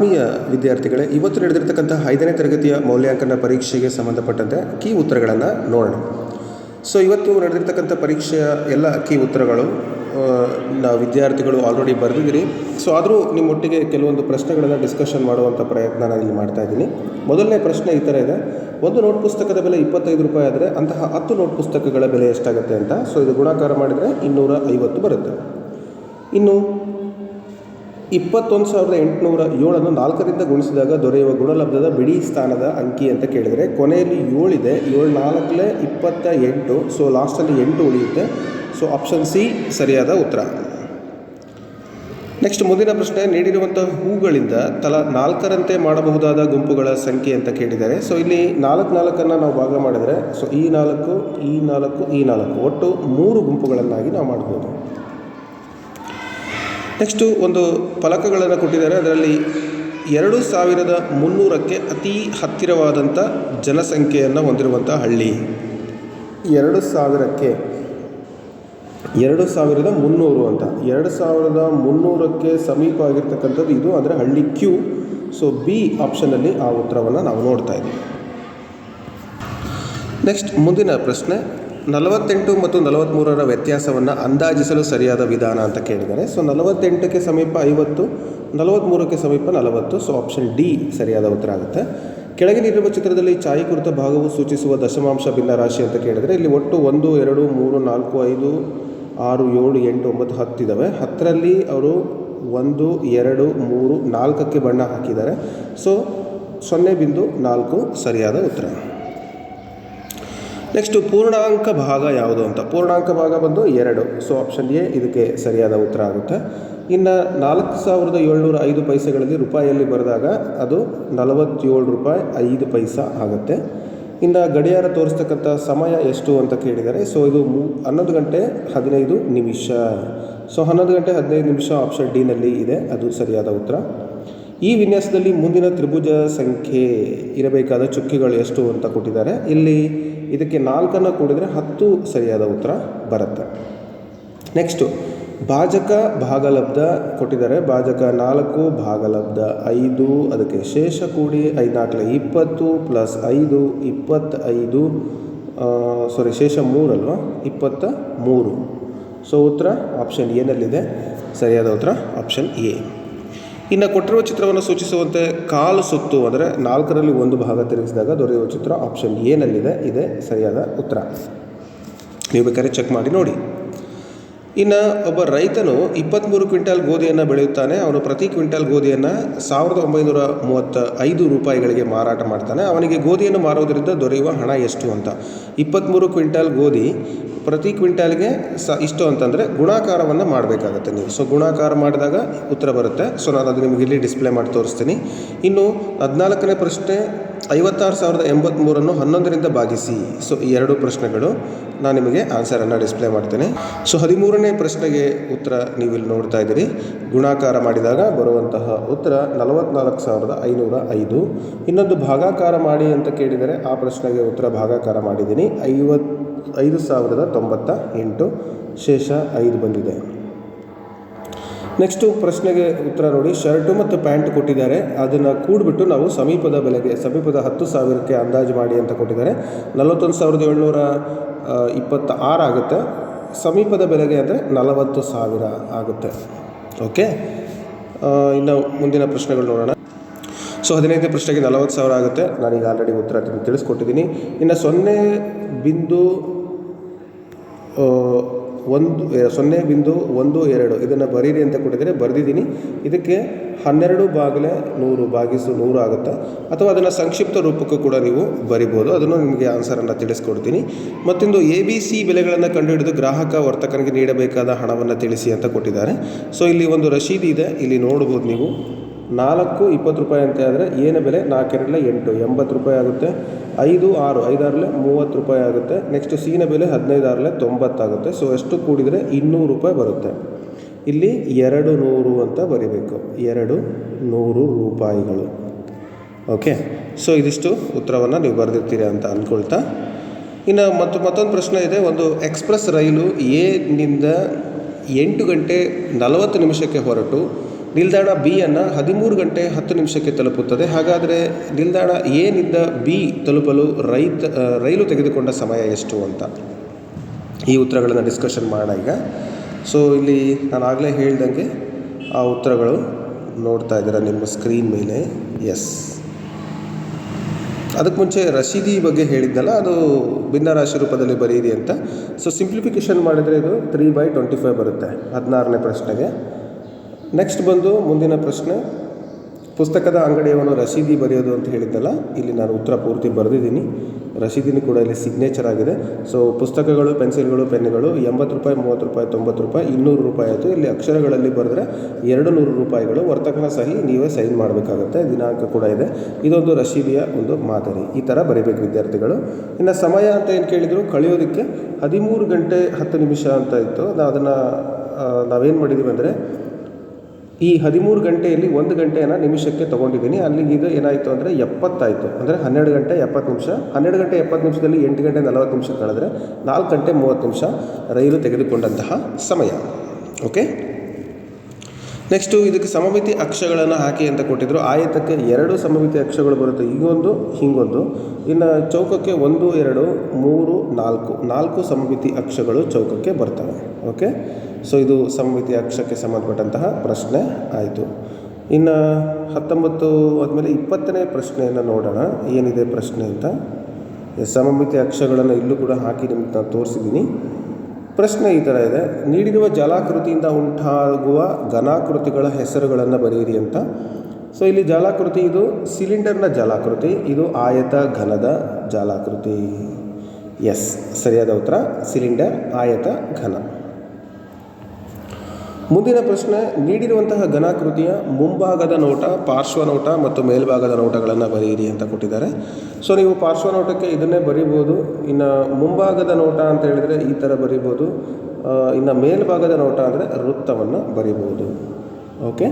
ಆತ್ಮೀಯ ವಿದ್ಯಾರ್ಥಿಗಳೇ, ಇವತ್ತು ನಡೆದಿರ್ತಕ್ಕಂಥ ಐದನೇ ತರಗತಿಯ ಮೌಲ್ಯಾಂಕನ ಪರೀಕ್ಷೆಗೆ ಸಂಬಂಧಪಟ್ಟಂತೆ ಕೀ ಉತ್ತರಗಳನ್ನು ನೋಡೋಣ. ಸೊ ಇವತ್ತು ನಡೆದಿರ್ತಕ್ಕಂಥ ಪರೀಕ್ಷೆಯ ಎಲ್ಲ ಕೀ ಉತ್ತರಗಳು ನಾವು ವಿದ್ಯಾರ್ಥಿಗಳು ಆಲ್ರೆಡಿ ಬರೆದಿದ್ದೀರಿ. ಸೊ ಆದರೂ ನಿಮ್ಮೊಟ್ಟಿಗೆ ಕೆಲವೊಂದು ಪ್ರಶ್ನೆಗಳನ್ನು ಡಿಸ್ಕಷನ್ ಮಾಡುವಂಥ ಪ್ರಯತ್ನ ನಾನು ಇಲ್ಲಿ ಮಾಡ್ತಾ ಇದ್ದೀನಿ. ಮೊದಲನೇ ಪ್ರಶ್ನೆ ಈ ಥರ ಇದೆ. ಒಂದು ನೋಟ್ ಪುಸ್ತಕದ ಬೆಲೆ ಇಪ್ಪತ್ತೈದು ರೂಪಾಯಿ ಆದರೆ ಅಂತಹ ಹತ್ತು ನೋಟ್ ಪುಸ್ತಕಗಳ ಬೆಲೆ ಎಷ್ಟಾಗುತ್ತೆ ಅಂತ? ಸೊ ಇದು ಗುಣಾಕಾರ ಮಾಡಿದರೆ ಇನ್ನೂರ ಐವತ್ತು ಬರುತ್ತೆ. ಇನ್ನು ಇಪ್ಪತ್ತೊಂದು ಸಾವಿರದ ಎಂಟುನೂರ ಏಳನ್ನು ನಾಲ್ಕರಿಂದ ಗುಣಿಸಿದಾಗ ದೊರೆಯುವ ಗುಣಲಬ್ಧದ ಬಿಡಿ ಸ್ಥಾನದ ಅಂಕಿ ಅಂತ ಕೇಳಿದರೆ, ಕೊನೆಯಲ್ಲಿ ಏಳಿದೆ ಏಳು ನಾಲ್ಕಲೇ ಇಪ್ಪತ್ತ ಎಂಟು ಸೊ ಲಾಸ್ಟಲ್ಲಿ ಎಂಟು ಉಳಿಯುತ್ತೆ. ಸೊ ಆಪ್ಷನ್ ಸಿ ಸರಿಯಾದ ಉತ್ತರ. ನೆಕ್ಸ್ಟ್ ಮುಂದಿನ ಪ್ರಶ್ನೆ, ನೀಡಿರುವಂಥ ಹೂಗಳಿಂದ ತಲಾ ನಾಲ್ಕರಂತೆ ಮಾಡಬಹುದಾದ ಗುಂಪುಗಳ ಸಂಖ್ಯೆ ಅಂತ ಕೇಳಿದ್ದಾರೆ ಸೊ ಇಲ್ಲಿ ನಾಲ್ಕು ನಾಲ್ಕನ್ನು ನಾವು ಭಾಗ ಮಾಡಿದರೆ ಸೊ ಈ ನಾಲ್ಕು ಈ ನಾಲ್ಕು ಈ ನಾಲ್ಕು, ಒಟ್ಟು ಮೂರು ಗುಂಪುಗಳನ್ನಾಗಿ ನಾವು ಮಾಡ್ಬೋದು. ನೆಕ್ಸ್ಟು ಒಂದು ಫಲಕಗಳನ್ನು ಕೊಟ್ಟಿದ್ದಾರೆ. ಅದರಲ್ಲಿ ಎರಡು ಸಾವಿರದ ಮುನ್ನೂರಕ್ಕೆ ಅತಿ ಹತ್ತಿರವಾದಂಥ ಜನಸಂಖ್ಯೆಯನ್ನು ಹೊಂದಿರುವಂಥ ಹಳ್ಳಿ. ಎರಡು ಸಾವಿರಕ್ಕೆ, ಎರಡು ಸಾವಿರದ ಮುನ್ನೂರು ಅಂತ. ಎರಡು ಸಾವಿರದ ಮುನ್ನೂರಕ್ಕೆ ಸಮೀಪ ಆಗಿರ್ತಕ್ಕಂಥದ್ದು ಇದು. ಅಂದರೆ ಹಳ್ಳಿ ಕ್ಯೂ ಸೊ ಬಿ ಆಪ್ಷನಲ್ಲಿ ಆ ಉತ್ತರವನ್ನು ನಾವು ನೋಡ್ತಾ ಇದ್ದೀವಿ. ನೆಕ್ಸ್ಟ್ ಮುಂದಿನ ಪ್ರಶ್ನೆ. ನಲವತ್ತೆಂಟು ಮತ್ತು ನಲವತ್ತ್ಮೂರರ ವ್ಯತ್ಯಾಸವನ್ನು ಅಂದಾಜಿಸಲು ಸರಿಯಾದ ವಿಧಾನ ಅಂತ ಕೇಳಿದ್ದಾರೆ ಸೊ ನಲವತ್ತೆಂಟಕ್ಕೆ ಸಮೀಪ ಐವತ್ತು ನಲವತ್ತ್ಮೂರಕ್ಕೆ ಸಮೀಪ ನಲವತ್ತು ಸೊ ಆಪ್ಷನ್ ಡಿ ಸರಿಯಾದ ಉತ್ತರ ಆಗುತ್ತೆ. ಕೆಳಗೆ ನೀಡಿರುವ ಚಿತ್ರದಲ್ಲಿ ಛಾಯೀಕೃತ ಭಾಗವು ಸೂಚಿಸುವ ದಶಮಾಂಶ ಭಿನ್ನ ರಾಶಿ ಅಂತ ಕೇಳಿದರೆ, ಇಲ್ಲಿ ಒಟ್ಟು ಒಂದು, ಎರಡು, ಮೂರು, ನಾಲ್ಕು, ಐದು, ಆರು, ಏಳು, ಎಂಟು, ಒಂಬತ್ತು, ಹತ್ತು ಇದ್ದಾವೆ ಹತ್ತರಲ್ಲಿ ಅವರು ಒಂದು, ಎರಡು, ಮೂರು, ನಾಲ್ಕಕ್ಕೆ ಬಣ್ಣ ಹಾಕಿದ್ದಾರೆ. ಸೊ ಸೊನ್ನೆ ಬಿಂದು ನಾಲ್ಕು ಸರಿಯಾದ ಉತ್ತರ. ನೆಕ್ಸ್ಟು ಪೂರ್ಣಾಂಕ ಭಾಗ ಯಾವುದು ಅಂತ. ಪೂರ್ಣಾಂಕ ಭಾಗ ಬಂದು ಎರಡು. ಸೊ ಆಪ್ಷನ್ ಎ ಇದಕ್ಕೆ ಸರಿಯಾದ ಉತ್ತರ ಆಗುತ್ತೆ. ಇನ್ನು ನಾಲ್ಕು ಸಾವಿರದ ಏಳ್ನೂರ ಐದು ಪೈಸೆಗಳಲ್ಲಿ ರೂಪಾಯಿಯಲ್ಲಿ ಬರೆದಾಗ ಅದು ನಲವತ್ತೇಳು ರೂಪಾಯಿ ಐದು ಪೈಸಾ ಆಗುತ್ತೆ. ಇನ್ನು ಗಡಿಯಾರ ತೋರಿಸ್ತಕ್ಕಂಥ ಸಮಯ ಎಷ್ಟು ಅಂತ ಕೇಳಿದರೆ ಸೊ ಇದು ಮೂ, ಹನ್ನೊಂದು ಗಂಟೆ ಹದಿನೈದು ನಿಮಿಷ. ಸೊ ಹನ್ನೊಂದು ಗಂಟೆ ಹದಿನೈದು ನಿಮಿಷ ಆಪ್ಷನ್ ಡಿನಲ್ಲಿ ಇದೆ, ಅದು ಸರಿಯಾದ ಉತ್ತರ. ಈ ವಿನ್ಯಾಸದಲ್ಲಿ ಮುಂದಿನ ತ್ರಿಭುಜ ಸಂಖ್ಯೆ ಇರಬೇಕಾದ ಚುಕ್ಕಿಗಳು ಎಷ್ಟು ಅಂತ ಕೊಟ್ಟಿದ್ದಾರೆ. ಇಲ್ಲಿ ಇದಕ್ಕೆ ನಾಲ್ಕನ್ನು ಕೂಡಿದರೆ ಹತ್ತು ಸರಿಯಾದ ಉತ್ತರ ಬರುತ್ತೆ. ನೆಕ್ಸ್ಟು ಭಾಜಕ ಭಾಗಲಬ್ಧ ಕೊಟ್ಟಿದ್ದಾರೆ. ಭಾಜಕ ನಾಲ್ಕು, ಭಾಗಲಬ್ಧ ಐದು, ಅದಕ್ಕೆ ಶೇಷ ಕೂಡಿ ಐದು ಇಪ್ಪತ್ತು ಪ್ಲಸ್ ಐದು, ಇಪ್ಪತ್ತೈದು ಸಾರಿ ಶೇಷ ಮೂರಲ್ವ ಇಪ್ಪತ್ತ ಮೂರು. ಸೊ ಉತ್ತರ ಆಪ್ಷನ್ ಎನಲ್ಲಿದೆ ಸರಿಯಾದ ಉತ್ತರ ಆಪ್ಷನ್ ಎ ಇನ್ನು ಕೊಟ್ಟಿರುವ ಚಿತ್ರವನ್ನು ಸೂಚಿಸುವಂತೆ ಕಾಲು ಸುತ್ತು ಅಂದರೆ ನಾಲ್ಕರಲ್ಲಿ ಒಂದು ಭಾಗ ತಿರುಗಿಸಿದಾಗ ದೊರೆಯುವ ಚಿತ್ರ ಆಪ್ಷನ್ ಏನಲ್ಲಿದೆ ಇದೆ ಸರಿಯಾದ ಉತ್ತರ. ನೀವು ಬೇಕಾದ್ರೆ ಚೆಕ್ ಮಾಡಿ ನೋಡಿ. ಇನ್ನು ಒಬ್ಬ ರೈತನು ಇಪ್ಪತ್ತ್ಮೂರು ಕ್ವಿಂಟಾಲ್ ಗೋಧಿಯನ್ನು ಬೆಳೆಯುತ್ತಾನೆ. ಅವನು ಪ್ರತಿ ಕ್ವಿಂಟಾಲ್ ಗೋಧಿಯನ್ನು ಸಾವಿರದ ಒಂಬೈನೂರ ಮೂವತ್ತ ಐದು ರೂಪಾಯಿಗಳಿಗೆ ಮಾರಾಟ ಮಾಡ್ತಾನೆ. ಅವನಿಗೆ ಗೋಧಿಯನ್ನು ಮಾರುವುದರಿಂದ ದೊರೆಯುವ ಹಣ ಎಷ್ಟು ಅಂತ. ಇಪ್ಪತ್ತ್ಮೂರು ಕ್ವಿಂಟಾಲ್ ಗೋಧಿ ಪ್ರತಿ ಕ್ವಿಂಟಾಲ್ಗೆ ಸ ಇಷ್ಟು ಅಂತಂದರೆ ಗುಣಾಕಾರವನ್ನು ಮಾಡಬೇಕಾಗತ್ತೆ ನೀವು. ಸೊ, ಗುಣಾಕಾರ ಮಾಡಿದಾಗ ಉತ್ತರ ಬರುತ್ತೆ. ಸೊ, ನಾನು ಅದು ನಿಮಗೆ ಇಲ್ಲಿ ಡಿಸ್ಪ್ಲೇ ಮಾಡಿ ತೋರಿಸ್ತೀನಿ. ಇನ್ನು ಹದಿನಾಲ್ಕನೇ ಪ್ರಶ್ನೆ, ಐವತ್ತಾರು ಸಾವಿರದ ಎಂಬತ್ತ್ಮೂರನ್ನು ಹನ್ನೊಂದರಿಂದ ಭಾಗಿಸಿ. ಸೊ, ಈ ಎರಡು ಪ್ರಶ್ನೆಗಳು ನಾನು ನಿಮಗೆ ಆನ್ಸರನ್ನು ಡಿಸ್ಪ್ಲೇ ಮಾಡ್ತೇನೆ. ಸೊ, ಹದಿಮೂರನೇ ಪ್ರಶ್ನೆಗೆ ಉತ್ತರ ನೀವು ಇಲ್ಲಿ ನೋಡ್ತಾ ಇದ್ದೀರಿ. ಗುಣಾಕಾರ ಮಾಡಿದಾಗ ಬರುವಂತಹ ಉತ್ತರ ನಲವತ್ನಾಲ್ಕು ಸಾವಿರದ ಐನೂರ ಐದು. ಇನ್ನೊಂದು ಭಾಗಾಕಾರ ಮಾಡಿ ಅಂತ ಕೇಳಿದರೆ ಆ ಪ್ರಶ್ನೆಗೆ ಉತ್ತರ ಭಾಗಾಕಾರ ಮಾಡಿದ್ದೀನಿ. ಐವತ್ತು ಐದು ಸಾವಿರದ ತೊಂಬತ್ತ ಎಂಟು ಶೇಷ ಐದು ಬಂದಿದೆ. ನೆಕ್ಸ್ಟು ಪ್ರಶ್ನೆಗೆ ಉತ್ತರ ನೋಡಿ. ಶರ್ಟು ಮತ್ತು ಪ್ಯಾಂಟ್ ಕೊಟ್ಟಿದ್ದಾರೆ. ಅದನ್ನು ಕೂಡಿಬಿಟ್ಟು ನಾವು ಸಮೀಪದ ಬೆಲೆಗೆ ಸಮೀಪದ ಹತ್ತು ಸಾವಿರಕ್ಕೆ ಅಂದಾಜು ಮಾಡಿ ಅಂತ ಕೊಟ್ಟಿದ್ದಾರೆ. ನಲವತ್ತೊಂದು ಸಾವಿರದ ಏಳ್ನೂರ ಆ, ಇಪ್ಪತ್ತ ಆರು ಆಗುತ್ತೆ. ಸಮೀಪದ ಬೆಲೆಗೆ ಅಂದರೆ ನಲವತ್ತು ಸಾವಿರ ಆಗುತ್ತೆ. ಓಕೆ ಇನ್ನು ಮುಂದಿನ ಪ್ರಶ್ನೆಗಳು ನೋಡೋಣ. ಸೊ ಹದಿನೈದನೇ ಪ್ರಶ್ನೆಗೆ ನಲವತ್ತು ಸಾವಿರ ಆಗುತ್ತೆ. ನಾನೀಗ ಆಲ್ರೆಡಿ ಉತ್ತರ ತಿಳಿಸ್ಕೊಟ್ಟಿದ್ದೀನಿ. ಇನ್ನು ಸೊನ್ನೆ ಬಿಂದು ಒಂದು ಸೊನ್ನೆ ಬಿಂದು ಒಂದು ಎರಡು. ಇದನ್ನು ಬರೀರಿ ಅಂತ ಕೊಟ್ಟಿದ್ದರೆ ಬರೆದಿದ್ದೀನಿ. ಇದಕ್ಕೆ ಹನ್ನೆರಡು ಬಾಗಿಲೆ ನೂರು ಬಾಗಿಸು ನೂರು ಆಗುತ್ತೆ? ಅಥವಾ ಅದನ್ನು ಸಂಕ್ಷಿಪ್ತ ರೂಪಕ್ಕೂ ಕೂಡ ನೀವು ಬರಿಬೋದು. ಅದನ್ನು ನಿಮಗೆ ಆನ್ಸರನ್ನು ತಿಳಿಸ್ಕೊಡ್ತೀನಿ. ಮತ್ತೊಂದು ಎ ಬಿ ಸಿ ಬೆಲೆಗಳನ್ನು ಕಂಡುಹಿಡಿದು ಗ್ರಾಹಕ ವರ್ತಕನಿಗೆ ನೀಡಬೇಕಾದ ಹಣವನ್ನು ತಿಳಿಸಿ ಅಂತ ಕೊಟ್ಟಿದ್ದಾರೆ. ಸೊ ಇಲ್ಲಿ ಒಂದು ರಶೀದಿ ಇದೆ. ಇಲ್ಲಿ ನೋಡ್ಬೋದು ನೀವು. ನಾಲ್ಕು ಇಪ್ಪತ್ತು ರೂಪಾಯಿ ಅಂತ ಆದರೆ ಏನು ಬೆಲೆ? ನಾಲ್ಕೆರಡಲೆ ಎಂಟು. ಎಂಬತ್ತು ರೂಪಾಯಿ ಆಗುತ್ತೆ. ಐದು, ಆರು. ಐದಾರಲೆ ಮೂವತ್ತು ರೂಪಾಯಿ ಆಗುತ್ತೆ. ನೆಕ್ಸ್ಟ್ ಸೀನ ಬೆಲೆ ಹದಿನೈದು ಆರಲೆ ತೊಂಬತ್ತಾಗುತ್ತೆ ಸೊ ಎಷ್ಟು ಕೂಡಿದರೆ ಇನ್ನೂರು ರೂಪಾಯಿ ಬರುತ್ತೆ. ಇಲ್ಲಿ ಎರಡು ನೂರು ಅಂತ ಬರಿಬೇಕು. ಎರಡು ನೂರು ರೂಪಾಯಿಗಳು. ಓಕೆ ಸೊ ಇದಿಷ್ಟು ಉತ್ತರವನ್ನು ನೀವು ಬರೆದಿರ್ತೀರಿ ಅಂತ ಅಂದ್ಕೊಳ್ತಾ ಇನ್ನು ಮತ್ತು ಮತ್ತೊಂದು ಪ್ರಶ್ನೆ ಇದೆ. ಒಂದು ಎಕ್ಸ್ಪ್ರೆಸ್ ರೈಲು ಎನಿಂದ ಎಂಟು ಗಂಟೆ ನಲವತ್ತು ನಿಮಿಷಕ್ಕೆ ಹೊರಟು. ನಿಲ್ದಾಣ ಬಿ ಅನ್ನು ಹದಿಮೂರು ಗಂಟೆ ಹತ್ತು ನಿಮಿಷಕ್ಕೆ ತಲುಪುತ್ತದೆ. ಹಾಗಾದರೆ ನಿಲ್ದಾಣ ಎನಿಂದ ಬಿ ತಲುಪಲು ರೈತ ರೈಲು ತೆಗೆದುಕೊಂಡ ಸಮಯ ಎಷ್ಟು ಅಂತ ಈ ಉತ್ತರಗಳನ್ನು ಡಿಸ್ಕಷನ್ ಮಾಡೋಣ ಈಗ. ಸೊ ಇಲ್ಲಿ ನಾನು ಆಗಲೇ ಹೇಳ್ದಂಗೆ ಆ ಉತ್ತರಗಳು ನೋಡ್ತಾ ಇದ್ದೀರಾ ನಿಮ್ಮ ಸ್ಕ್ರೀನ್ ಮೇಲೆ. ಎಸ್ ಅದಕ್ಕೆ ಮುಂಚೆ ರಶೀದಿ ಬಗ್ಗೆ ಹೇಳಿದ್ದಲ್ಲ, ಅದು ಭಿನ್ನರಾಶಿ ರೂಪದಲ್ಲಿ ಬರೀರಿ ಅಂತ. ಸೊ ಸಿಂಪ್ಲಿಫಿಕೇಶನ್ ಮಾಡಿದರೆ ಇದು ತ್ರೀ ಬೈ ಟ್ವೆಂಟಿ ಫೈವ್ ಬರುತ್ತೆ. ಹದಿನಾರನೇ ಪ್ರಶ್ನೆಗೆ. ನೆಕ್ಸ್ಟ್ ಬಂದು ಮುಂದಿನ ಪ್ರಶ್ನೆ. ಪುಸ್ತಕದ ಅಂಗಡಿಯವನು ರಸೀದಿ ಬರೆಯೋದು ಅಂತ ಹೇಳಿದ್ದಲ್ಲ, ಇಲ್ಲಿ ನಾನು ಉತ್ತರ ಪೂರ್ತಿ ಬರೆದಿದ್ದೀನಿ. ರಸೀದಿನೂ ಕೂಡ ಇಲ್ಲಿ ಸಿಗ್ನೇಚರ್ ಆಗಿದೆ. ಸೊ ಪುಸ್ತಕಗಳು, ಪೆನ್ಸಿಲ್ಗಳು, ಪೆನ್ನುಗಳು, ಎಂಬತ್ತು ರೂಪಾಯಿ, ಮೂವತ್ತು ರೂಪಾಯಿ, ತೊಂಬತ್ತು ರೂಪಾಯಿ, ಇನ್ನೂರು ರೂಪಾಯಿ ಆಯಿತು. ಇಲ್ಲಿ ಅಕ್ಷರಗಳಲ್ಲಿ ಬರೆದ್ರೆ ಎರಡು ನೂರು ರೂಪಾಯಿಗಳು, ವರ್ತಕನ ಸಹಿ ನೀವೇ ಸೈನ್ ಮಾಡಬೇಕಾಗುತ್ತೆ. ದಿನಾಂಕ ಕೂಡ ಇದೆ. ಇದೊಂದು ರಸೀದಿಯ ಒಂದು ಮಾದರಿ. ಈ ಥರ ಬರೀಬೇಕು ವಿದ್ಯಾರ್ಥಿಗಳು. ಇನ್ನು ಸಮಯ ಅಂತ ಏನು ಕೇಳಿದರು, ಕಳೆಯೋದಕ್ಕೆ ಹದಿಮೂರು ಗಂಟೆ ಹತ್ತು ನಿಮಿಷ ಅಂತ ಇತ್ತು. ಅದನ್ನು ನಾವೇನು ಮಾಡಿದ್ದೀವಿ ಅಂದರೆ ಈ ಹದಿಮೂರು ಗಂಟೆಯಲ್ಲಿ ಒಂದು ಗಂಟೆಯನ್ನು ನಿಮಿಷಕ್ಕೆ ತೊಗೊಂಡಿದ್ದೀನಿ. ಅಲ್ಲಿಗೆ ಇದು ಏನಾಯಿತು ಅಂದರೆ ಎಪ್ಪತ್ತಾಯಿತು. ಅಂದರೆ ಹನ್ನೆರಡು ಗಂಟೆ ಎಪ್ಪತ್ತು ನಿಮಿಷ. ಹನ್ನೆರಡು ಗಂಟೆ ಎಪ್ಪತ್ತು ನಿಮಿಷದಲ್ಲಿ ಎಂಟು ಗಂಟೆ ನಲವತ್ತು ನಿಮಿಷ ಕಳೆದ್ರೆ ನಾಲ್ಕು ಗಂಟೆ ಮೂವತ್ತು ನಿಮಿಷ ರೈಲು ತೆಗೆದುಕೊಂಡಂತಹ ಸಮಯ. ಓಕೆ ನೆಕ್ಸ್ಟು ಇದಕ್ಕೆ ಸಮಮಿತಿ ಅಕ್ಷಗಳನ್ನು ಹಾಕಿ ಅಂತ ಕೊಟ್ಟಿದ್ದರು ಆಯತಕ್ಕೆ ಎರಡು ಸಮಮಿತಿ ಅಕ್ಷಗಳು ಬರುತ್ತೆ. ಹೀಗೊಂದು, ಹಿಂಗೊಂದು. ಇನ್ನು ಚೌಕಕ್ಕೆ ಒಂದು, ಎರಡು, ಮೂರು, ನಾಲ್ಕು. ನಾಲ್ಕು ಸಮಮಿತಿ ಅಕ್ಷಗಳು ಚೌಕಕ್ಕೆ ಬರ್ತವೆ. ಓಕೆ ಸೊ ಇದು ಸಮಮಿತಿ ಅಕ್ಷಕ್ಕೆ ಸಂಬಂಧಪಟ್ಟಂತಹ ಪ್ರಶ್ನೆ ಆಯಿತು. ಇನ್ನು ಹತ್ತೊಂಬತ್ತು ಆದಮೇಲೆ ಇಪ್ಪತ್ತನೇ ಪ್ರಶ್ನೆಯನ್ನು ನೋಡೋಣ. ಏನಿದೆ ಪ್ರಶ್ನೆ ಅಂತ? ಸಮಮಿತಿ ಅಕ್ಷಗಳನ್ನು ಇಲ್ಲೂ ಕೂಡ ಹಾಕಿ ನಿಮ್ಗೆ ನಾನು ತೋರಿಸಿದ್ದೀನಿ. ಪ್ರಶ್ನೆ ಈ ಥರ ಇದೆ. ನೀಡಿರುವ ಜಲಾಕೃತಿಯಿಂದ ಉಂಟಾಗುವ ಘನಾಕೃತಿಗಳ ಹೆಸರುಗಳನ್ನು ಬರೆಯಿರಿ ಅಂತ. ಸೊ ಇಲ್ಲಿ ಜಲಾಕೃತಿ ಇದು ಸಿಲಿಂಡರ್ನ ಜಲಾಕೃತಿ, ಇದು ಆಯತ ಘನದ ಜಲಾಕೃತಿ. ಎಸ್ ಸರಿಯಾದ ಉತ್ತರ. ಸಿಲಿಂಡರ್, ಆಯತ ಘನ. ಮುಂದಿನ ಪ್ರಶ್ನೆ, ನೀಡಿರುವಂತಹ ಘನಾಕೃತಿಯ ಮುಂಭಾಗದ ನೋಟ ಪಾರ್ಶ್ವನೋಟ ಮತ್ತು ಮೇಲ್ಭಾಗದ ನೋಟಗಳನ್ನು ಬರೆಯಿರಿ ಅಂತ ಕೊಟ್ಟಿದ್ದಾರೆ. ಸೊ ನೀವು ಪಾರ್ಶ್ವನೋಟಕ್ಕೆ ಇದನ್ನೇ ಬರಿಬೋದು, ಇನ್ನು ಮುಂಭಾಗದ ನೋಟ ಅಂತ ಹೇಳಿದರೆ ಈ ಥರ ಬರಿಬೋದು ಇನ್ನು ಮೇಲ್ಭಾಗದ ನೋಟ ಅಂದರೆ ವೃತ್ತವನ್ನು ಬರಿಬೋದು. ಓಕೆ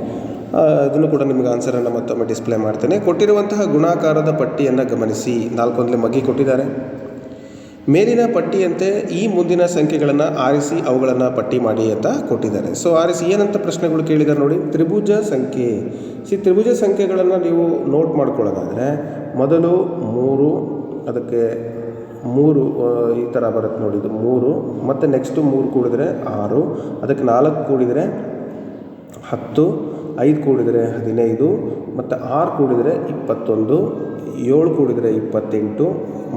ಇದನ್ನು ಕೂಡ ನಿಮಗೆ ಆನ್ಸರನ್ನು ಮತ್ತೊಮ್ಮೆ ಡಿಸ್ಪ್ಲೇ ಮಾಡ್ತೇನೆ. ಕೊಟ್ಟಿರುವಂತಹ ಗುಣಾಕಾರದ ಪಟ್ಟಿಯನ್ನು ಗಮನಿಸಿ. ನಾಲ್ಕೊಂದಲೇ ಮಗ್ಗಿ ಕೊಟ್ಟಿದ್ದಾರೆ. ಮೇಲಿನ ಪಟ್ಟಿಯಂತೆ ಈ ಮುಂದಿನ ಸಂಖ್ಯೆಗಳನ್ನು ಆರಿಸಿ ಅವುಗಳನ್ನು ಪಟ್ಟಿ ಮಾಡಿ ಅಂತ ಕೊಟ್ಟಿದ್ದಾರೆ. ಸೊ ಆರಿಸಿ ಏನಂತ ಪ್ರಶ್ನೆಗಳು ಕೇಳಿದ್ದಾರೆ ನೋಡಿ. ತ್ರಿಭುಜ ಸಂಖ್ಯೆ. ಸಿ ತ್ರಿಭುಜ ಸಂಖ್ಯೆಗಳನ್ನು ನೀವು ನೋಟ್ ಮಾಡ್ಕೊಳ್ಳೋದಾದರೆ ಮೊದಲು ಮೂರು, ಅದಕ್ಕೆ ಮೂರು ಈ ಥರ ಬರುತ್ತೆ ನೋಡಿದ್ದು ಮೂರು, ಮತ್ತು ನೆಕ್ಸ್ಟು ಮೂರು ಕೂಡಿದರೆ ಆರು, ಅದಕ್ಕೆ ನಾಲ್ಕು ಕೂಡಿದರೆ ಹತ್ತು, ಐದು ಕೂಡಿದರೆ ಹದಿನೈದು, ಮತ್ತು ಆರು ಕೂಡಿದರೆ ಇಪ್ಪತ್ತೊಂದು, ಏಳು ಕೂಡಿದರೆ ಇಪ್ಪತ್ತೆಂಟು,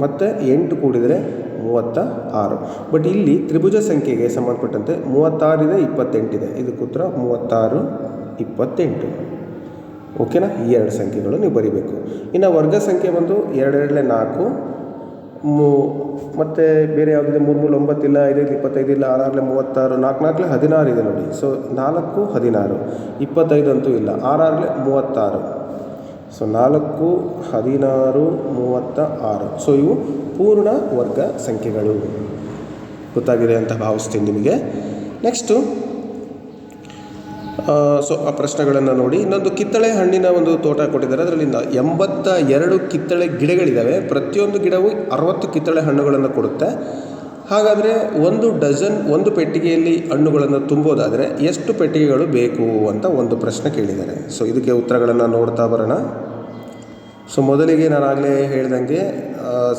ಮತ್ತು ಎಂಟು ಕೂಡಿದರೆ ಮೂವತ್ತ ಆರು ಬಟ್ ಇಲ್ಲಿ ತ್ರಿಭುಜ ಸಂಖ್ಯೆಗೆ ಸಂಬಂಧಪಟ್ಟಂತೆ ಮೂವತ್ತಾರಿದೆ ಇಪ್ಪತ್ತೆಂಟಿದೆ. ಇದಕ್ಕೆ ಉತ್ತರ ಮೂವತ್ತಾರು, ಇಪ್ಪತ್ತೆಂಟು. ಓಕೆನಾ ಈ ಎರಡು ಸಂಖ್ಯೆಗಳು ನೀವು ಬರಿಬೇಕು. ಇನ್ನು ವರ್ಗ ಸಂಖ್ಯೆ ಬಂದು ಎರಡೆರಡಲೆ ನಾಲ್ಕು, ಮೂ, ಮತ್ತು ಬೇರೆ ಯಾವುದಿದೆ? ಮೂರು ಮೂರು ಒಂಬತ್ತಿಲ್ಲ ಐದೈದು ಇಪ್ಪತ್ತೈದಿಲ್ಲ, ಆರಾರಲೆ ಮೂವತ್ತಾರು, ನಾಲ್ಕು ನಾಲ್ಕಲೆ ಹದಿನಾರು ಇದೆ ನೋಡಿ. ಸೊ ನಾಲ್ಕು, ಹದಿನಾರು. ಇಪ್ಪತ್ತೈದು ಅಂತೂ ಇಲ್ಲ, ಆರಾರಲೆ ಮೂವತ್ತಾರು. ಸೊ ನಾಲ್ಕು, ಹದಿನಾರು, ಮೂವತ್ತ ಆರು. ಸೊ ಇವು ಪೂರ್ಣ ವರ್ಗ ಸಂಖ್ಯೆಗಳು. ಗೊತ್ತಾಗಿದೆ ಅಂತ ಭಾವಿಸ್ತೀನಿ ನಿಮಗೆ. ನೆಕ್ಸ್ಟು ಸೊ ಆ ಪ್ರಶ್ನೆಗಳನ್ನು ನೋಡಿ. ಇನ್ನೊಂದು ಕಿತ್ತಳೆ ಹಣ್ಣಿನ ಒಂದು ತೋಟ ಕೊಟ್ಟಿದ್ದಾರೆ. ಅದರಲ್ಲಿ ಎಂಬತ್ತ ಎರಡು ಕಿತ್ತಳೆ ಗಿಡಗಳಿದ್ದಾವೆ ಪ್ರತಿಯೊಂದು ಗಿಡವು ಅರವತ್ತು ಕಿತ್ತಳೆ ಹಣ್ಣುಗಳನ್ನು ಕೊಡುತ್ತೆ. ಹಾಗಾದರೆ ಒಂದು ಡಜನ್, ಒಂದು ಪೆಟ್ಟಿಗೆಯಲ್ಲಿ ಹಣ್ಣುಗಳನ್ನು ತುಂಬೋದಾದರೆ ಎಷ್ಟು ಪೆಟ್ಟಿಗೆಗಳು ಬೇಕು ಅಂತ ಒಂದು ಪ್ರಶ್ನೆ ಕೇಳಿದ್ದಾರೆ. ಸೊ ಇದಕ್ಕೆ ಉತ್ತರಗಳನ್ನು ನೋಡ್ತಾ ಬರೋಣ. ಸೊ ಮೊದಲಿಗೆ ನಾನು ಆಗಲೇ ಹೇಳ್ದಂಗೆ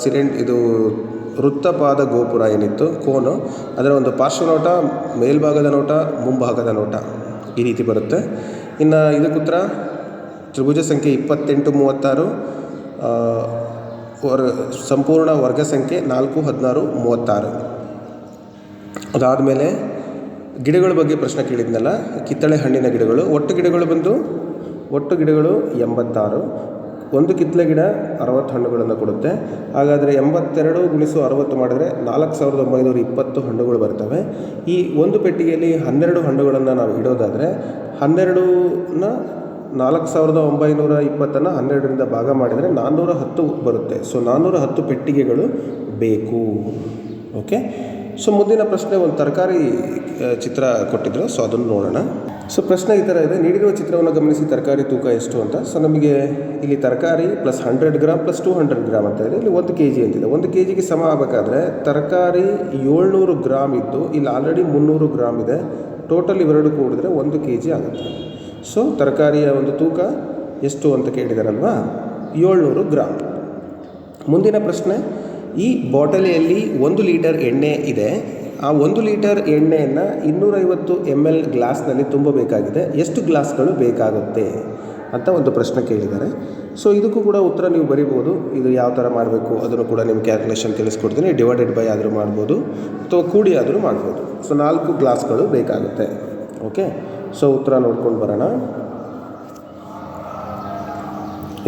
ಸಿಲಿಂಡ್ ಇದು ವೃತ್ತಪಾದ ಗೋಪುರ ಏನಿತ್ತು, ಕೋನು, ಅದರ ಒಂದು ಪಾರ್ಶ್ವನೋಟ ಮೇಲ್ಭಾಗದ ನೋಟ, ಮುಂಭಾಗದ ನೋಟ ಈ ರೀತಿ ಬರುತ್ತೆ. ಇನ್ನು ಇದಕ್ಕೆ ಉತ್ತರ ತ್ರಿಭುಜ ಸಂಖ್ಯೆ ಇಪ್ಪತ್ತೆಂಟು, ಮೂವತ್ತಾರು ವರ್, ಸಂಪೂರ್ಣ ವರ್ಗ ಸಂಖ್ಯೆ ನಾಲ್ಕು, ಹದಿನಾರು, ಮೂವತ್ತಾರು. ಅದಾದಮೇಲೆ ಗಿಡಗಳ ಬಗ್ಗೆ ಪ್ರಶ್ನೆ ಕೇಳಿದ್ನಲ್ಲ, ಕಿತ್ತಳೆ ಹಣ್ಣಿನ ಗಿಡಗಳು. ಒಟ್ಟು ಗಿಡಗಳು ಬಂದು? ಒಟ್ಟು ಗಿಡಗಳು ಎಂಬತ್ತಾರು. ಒಂದು ಕಿತ್ತಳೆ ಗಿಡ ಅರವತ್ತು ಹಣ್ಣುಗಳನ್ನು ಕೊಡುತ್ತೆ. ಹಾಗಾದರೆ ಎಂಬತ್ತೆರಡು ಗುಣಿಸು ಅರವತ್ತು ಮಾಡಿದರೆ ನಾಲ್ಕು ಸಾವಿರದ ಒಂಬೈನೂರ ಇಪ್ಪತ್ತು ಹಣ್ಣುಗಳು ಬರ್ತವೆ. ಈ ಒಂದು ಪೆಟ್ಟಿಗೆಯಲ್ಲಿ ಹನ್ನೆರಡು ಹಣ್ಣುಗಳನ್ನು ನಾವು ಇಡೋದಾದರೆ ಹನ್ನೆರಡನ್ನ ನಾಲ್ಕು ಸಾವಿರದ ಒಂಬೈನೂರ ಇಪ್ಪತ್ತನ್ನು ಹನ್ನೆರಡರಿಂದ ಭಾಗ ಮಾಡಿದರೆ ನಾನ್ನೂರ ಹತ್ತು ಬರುತ್ತೆ. ಸೊ ನಾನ್ನೂರ ಹತ್ತು ಪೆಟ್ಟಿಗೆಗಳು ಬೇಕು. ಓಕೆ ಸೊ ಮುಂದಿನ ಪ್ರಶ್ನೆ ಒಂದು ತರಕಾರಿ ಚಿತ್ರ ಕೊಟ್ಟಿದ್ರು. ಸೊ ಅದನ್ನು ನೋಡೋಣ. ಸೊ ಪ್ರಶ್ನೆ ಈ ಥರ ಇದೆ. ನೀಡಿರುವ ಚಿತ್ರವನ್ನು ಗಮನಿಸಿ ತರಕಾರಿ ತೂಕ ಎಷ್ಟು ಅಂತ. ಸೊ ನಮಗೆ ಇಲ್ಲಿ ತರಕಾರಿ plus hundred gram plus two hundred gram ಅಂತ ಇದೆ. ಇಲ್ಲಿ ಒಂದು ಕೆ ಜಿ ಅಂತಿದೆ ಒಂದು ಕೆ ಜಿಗೆ ಸಮ ಆಗಬೇಕಾದ್ರೆ ತರಕಾರಿ ಏಳ್ನೂರು ಗ್ರಾಮ್ ಇದ್ದು, ಇಲ್ಲಿ ಆಲ್ರೆಡಿ ಮುನ್ನೂರು ಗ್ರಾಮ್ ಇದೆ. ಟೋಟಲ್ ಇವೆರಡು ಕೂಡಿದ್ರೆ ಒಂದು ಕೆ ಜಿ ಆಗುತ್ತೆ. ಸೊ ತರಕಾರಿಯ ಒಂದು ತೂಕ ಎಷ್ಟು ಅಂತ ಕೇಳಿದಾರಲ್ವಾ? ಏಳ್ನೂರು ಗ್ರಾಮ್ ಮುಂದಿನ ಪ್ರಶ್ನೆ, ಈ ಬಾಟಲಿಯಲ್ಲಿ ಒಂದು ಲೀಟರ್ ಎಣ್ಣೆ ಇದೆ. ಆ ಒಂದು ಲೀಟರ್ ಎಣ್ಣೆಯನ್ನು ಇನ್ನೂರೈವತ್ತು ಎಂ ಎಲ್ ಗ್ಲಾಸ್ನಲ್ಲಿ ತುಂಬಬೇಕಾಗಿದೆ. ಎಷ್ಟು ಗ್ಲಾಸ್ಗಳು ಬೇಕಾಗುತ್ತೆ ಅಂತ ಒಂದು ಪ್ರಶ್ನೆ ಕೇಳಿದ್ದಾರೆ. ಸೊ ಇದಕ್ಕೂ ಕೂಡ ಉತ್ತರ ನೀವು ಬರಿಬೋದು ಇದು ಯಾವ ಥರ ಮಾಡಬೇಕು ಅದನ್ನು ಕೂಡ ನಿಮ್ಮ ಕ್ಯಾಲ್ಕುಲೇಷನ್ ತಿಳಿಸ್ಕೊಡ್ತೀನಿ. ಡಿವೈಡೆಡ್ ಬೈ ಆದರೂ ಮಾಡ್ಬೋದು ಅಥವಾ ಕೂಡಿ ಆದರೂ ಮಾಡ್ಬೋದು. ಸೊ ನಾಲ್ಕು ಗ್ಲಾಸ್ಗಳು ಬೇಕಾಗುತ್ತೆ. ಓಕೆ ಸೊ ಉತ್ತರ ನೋಡ್ಕೊಂಡು ಬರೋಣ.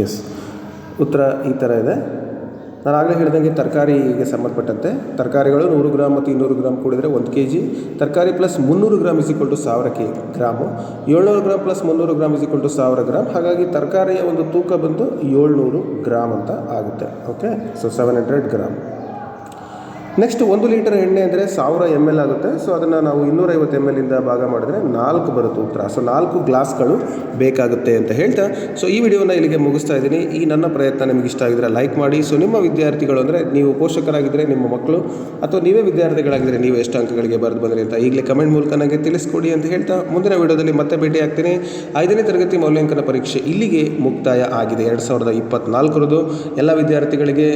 ಎಸ್ ಉತ್ತರ ಈ ಥರ ಇದೆ. ನಾನು ಆಗಲೇ ಹೇಳಿದಂಗೆ ತರಕಾರಿಗೆ ಸಂಬಂಧಪಟ್ಟಂತೆ ತರಕಾರಿಗಳು ನೂರು ಗ್ರಾಮ್ ಮತ್ತು ಇನ್ನೂರು ಗ್ರಾಮ್ ಕೂಡಿದರೆ ಒಂದು ಕೆ ಜಿ ತರಕಾರಿ ಪ್ಲಸ್ ಮುನ್ನೂರು ಗ್ರಾಮ್ ಇಸ್ ಟು ಸಾವಿರ ಕೆ ಗ್ರಾಮು. ಏಳ್ನೂರು ಗ್ರಾಮ್ ಪ್ಲಸ್ ಮುನ್ನೂರು ಗ್ರಾಮ್ ಇಸ್ ಟು ಸಾವಿರ ಗ್ರಾಮ್ ಹಾಗಾಗಿ ತರಕಾರಿಯ ಒಂದು ತೂಕ ಬಂದು ಏಳ್ನೂರು ಗ್ರಾಮ್ ಅಂತ ಆಗುತ್ತೆ. Okay so seven hundred gram next ಒಂದು ಲೀಟರ್ ಎಣ್ಣೆ ಅಂದರೆ ಸಾವಿರ ಎಂ ಎಲ್ ಆಗುತ್ತೆ. ಸೊ ಅದನ್ನು ನಾವು ಇನ್ನೂರೈವತ್ತು ಎಂ ಎಲ್ಲಿಂದ ಭಾಗ ಮಾಡಿದ್ರೆ ನಾಲ್ಕು ಬರುತ್ತೆ ಉತ್ತರ. ಸೊ ನಾಲ್ಕು ಗ್ಲಾಸ್ಗಳು ಬೇಕಾಗುತ್ತೆ ಅಂತ ಹೇಳ್ತಾ. ಸೊ ಈ ವಿಡಿಯೋನ ಇಲ್ಲಿಗೆ ಮುಗಿಸ್ತಾ ಇದ್ದೀನಿ. ಈ ನನ್ನ ಪ್ರಯತ್ನ ನಿಮಗೆ ಇಷ್ಟ ಆಗಿದ್ರೆ ಲೈಕ್ ಮಾಡಿ. ಸೊ ನಿಮ್ಮ ವಿದ್ಯಾರ್ಥಿಗಳು ಅಂದರೆ ನೀವು ಪೋಷಕರಾಗಿದ್ದರೆ ನಿಮ್ಮ ಮಕ್ಕಳು ಅಥವಾ ನೀವೇ ವಿದ್ಯಾರ್ಥಿಗಳಾಗಿದ್ದರೆ ನೀವು ಎಷ್ಟು ಅಂಕಗಳಿಗೆ ಬರೆದು ಬಂದ್ರಿ ಅಂತ ಈಗಲೇ ಕಮೆಂಟ್ ಮೂಲಕ ನನಗೆ ತಿಳಿಸ್ಕೊಡಿ ಅಂತ ಹೇಳ್ತಾ. ಮುಂದಿನ ವಿಡಿಯೋದಲ್ಲಿ ಮತ್ತೆ ಭೇಟಿ ಆಗ್ತೀನಿ. ಐದನೇ ತರಗತಿ ಮೌಲ್ಯಾಂಕನ ಪರೀಕ್ಷೆ ಇಲ್ಲಿಗೆ ಮುಕ್ತಾಯ ಆಗಿದೆ. ಎರಡು ಸಾವಿರದ ಇಪ್ಪತ್ತ್ನಾಲ್ಕರದು ಎಲ್ಲ ವಿದ್ಯಾರ್ಥಿಗಳಿಗೆ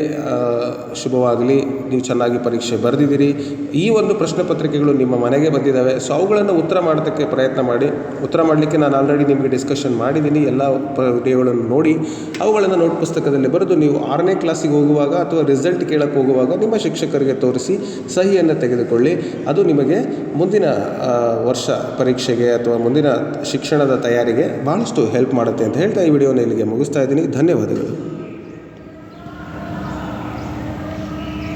ಶುಭವಾಗಲಿ. ನೀವು ಚೆನ್ನಾಗಿ ಪರೀಕ್ಷೆ ಬರೆದಿದ್ದೀರಿ. ಈ ಒಂದು ಪ್ರಶ್ನೆ ಪತ್ರಿಕೆಗಳು ನಿಮ್ಮ ಮನೆಗೆ ಬಂದಿದ್ದಾವೆ. ಸೊ ಅವುಗಳನ್ನು ಉತ್ತರ ಮಾಡೋದಕ್ಕೆ ಪ್ರಯತ್ನ ಮಾಡಿ. ಉತ್ತರ ಮಾಡಲಿಕ್ಕೆ ನಾನು ಆಲ್ರೆಡಿ ನಿಮಗೆ ಡಿಸ್ಕಷನ್ ಮಾಡಿದ್ದೀನಿ. ಎಲ್ಲ ವಿಡಿಯೋಗಳನ್ನು ನೋಡಿ, ಅವುಗಳನ್ನು ನೋಟ್ ಪುಸ್ತಕದಲ್ಲಿ ಬರೆದು ನೀವು ಆರನೇ ಕ್ಲಾಸಿಗೆ ಹೋಗುವಾಗ ಅಥವಾ ರಿಸಲ್ಟ್ ಕೇಳಕ್ಕೆ ಹೋಗುವಾಗ ನಿಮ್ಮ ಶಿಕ್ಷಕರಿಗೆ ತೋರಿಸಿ, ಸಹಿಯನ್ನು ತೆಗೆದುಕೊಳ್ಳಿ. ಅದು ನಿಮಗೆ ಮುಂದಿನ ವರ್ಷ ಪರೀಕ್ಷೆಗೆ ಅಥವಾ ಮುಂದಿನ ಶಿಕ್ಷಣದ ತಯಾರಿಗೆ ಭಾಳಷ್ಟು ಹೆಲ್ಪ್ ಮಾಡುತ್ತೆ ಅಂತ ಹೇಳ್ತಾ ಈ ವಿಡಿಯೋನ ಇಲ್ಲಿಗೆ ಮುಗಿಸ್ತಾ ಇದ್ದೀನಿ. ಧನ್ಯವಾದಗಳು.